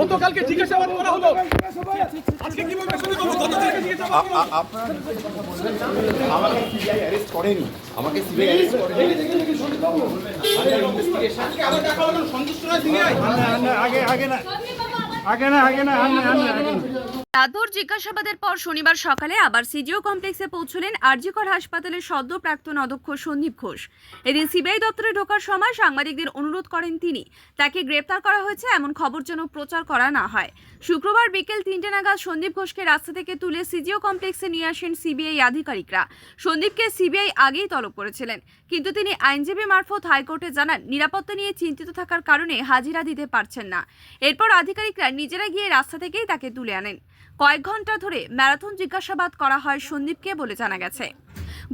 গতকালকে জিজ্ঞাসাবাদ করা হলো। আজকে কি বলবে শুনে দেবো গতকালকে জিজ্ঞাসাবাদ। আপনারা আমাকে সিবিআই অ্যারেস্ট করেনি। আমাকে সিবিআই অ্যারেস্ট করেনি। আবার না হলো না আগে সিবিআই রাতভর জিজ্ঞাসাবাদের পর শনিবার সকালে আবার সিজিও কমপ্লেক্সে পৌঁছলেন আরজিকর হাসপাতালের সদ্য প্রাক্তন অধ্যক্ষ সন্দীপ ঘোষ। এদিন সিবিআই দপ্তরে ঢোকার সময় সাংবাদিকদের অনুরোধ করেন তিনি, তাকে গ্রেপ্তার করা হয়েছে এমন খবর যেন প্রচার করা না হয়। শুক্রবার বিকেল তিনটে নাগাদ সন্দীপ ঘোষকে রাস্তা থেকে তুলে সিজিও কমপ্লেক্সে নিয়ে আসেন সিবিআই আধিকারিকরা। সন্দীপকে সিবিআই আগেই তলব করেছিলেন, কিন্তু তিনি আইনজীবী মারফত হাইকোর্টে জানান, নিরাপত্তা নিয়ে চিন্তিত থাকার কারণে হাজিরা দিতে পারছেন না। এরপর আধিকারিকরা নিজেরা গিয়ে রাস্তা থেকেই তাকে তুলে আনেন। কয়েক ঘণ্টা ধরে ম্যারাথন জিজ্ঞাসাবাদ করা হয় সন্দীপকে বলে জানা গেছে।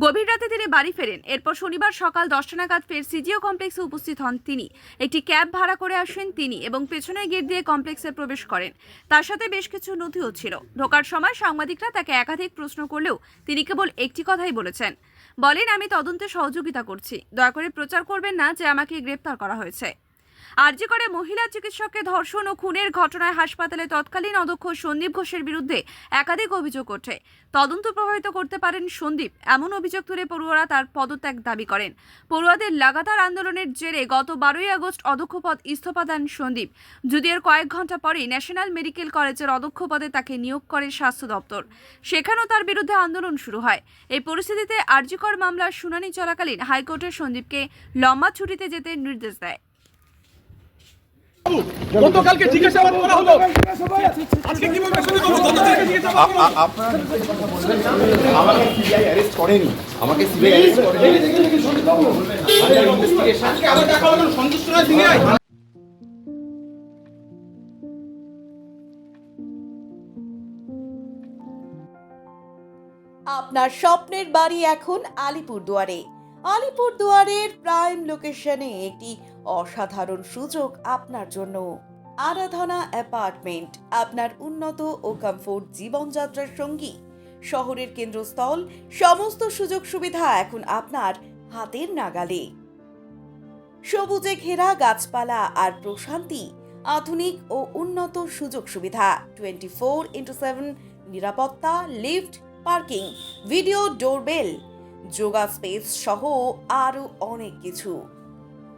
গভীর রাতে তিনি বাড়ি ফেরেন। এরপর শনিবার সকাল দশটা নাগাদ ফের সিজিও কমপ্লেক্সে উপস্থিত হন তিনি। একটি ক্যাব ভাড়া করে আসেন তিনি এবং পেছনের গেট দিয়ে কমপ্লেক্সে প্রবেশ করেন। তার সাথে বেশ কিছু নথিও ছিল। ঢোকার সময় সাংবাদিকরা তাকে একাধিক প্রশ্ন করলেও তিনি কেবল একটি কথাই বলেছেন। বলেন, আমি তদন্তে সহযোগিতা করছি। দয়া করে প্রচার করবেন না যে আমাকে গ্রেপ্তার করা হয়েছে। আরজি করে মহিলা চিকিৎসককে ধর্ষণ ও খুনের ঘটনায় হাসপাতালে তৎকালীন অধ্যক্ষ সন্দীপ ঘোষের বিরুদ্ধে একাধিক অভিযোগ ওঠে। তদন্ত প্রভাবিত করতে পারেন সন্দীপ। এমন অভিযোগ তুলে পড়ুয়ারা তার পদত্যাগ দাবি করেন। পড়ুয়াদের লাগাতার আন্দোলনের জেরে গত বারোই আগস্ট অধ্যক্ষ পদ ইস্তফা দেন সন্দীপ। যদিও কয়েক ঘণ্টা পরেই ন্যাশনাল মেডিকেল কলেজের অধ্যক্ষ পদে তাকে নিয়োগ করে স্বাস্থ্য দপ্তর, সেখানেও তার বিরুদ্ধে আন্দোলন শুরু হয়। এই পরিস্থিতিতে আরজিকর মামলার শুনানি চলাকালীন হাইকোর্টের সন্দীপকে লম্বা ছুটিতে যেতে নির্দেশ দেয়। আপনার স্বপ্নের বাড়ি এখন আলিপুরদুয়ারে। আলিপুরদুয়ারের প্রাইম লোকেশনে একটি অসাধারণ সুযোগ আপনার জন্য। আরাধনা অ্যাপার্টমেন্ট আপনার উন্নত ও কমফোর্ট জীবনযাত্রার সঙ্গী। শহরের কেন্দ্রস্থল, সমস্ত সুযোগ সুবিধা এখন আপনার হাতের নাগালে। সবুজে ঘেরা গাছপালা আর প্রশান্তি, আধুনিক ও উন্নত সুযোগ সুবিধা। টোয়েন্টি ফোর ইন্টু সেভেন নিরাপত্তা lift parking video doorbell yoga space সহ আরও অনেক কিছু।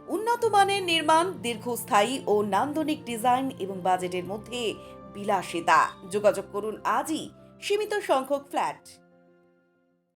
উন্নত মানের নির্মাণ, দীর্ঘস্থায়ী ও নান্দনিক ডিজাইন এবং বাজেটের মধ্যে বিলাসিতা। যোগাযোগ করুন আজই। সীমিত সংখ্যক ফ্ল্যাট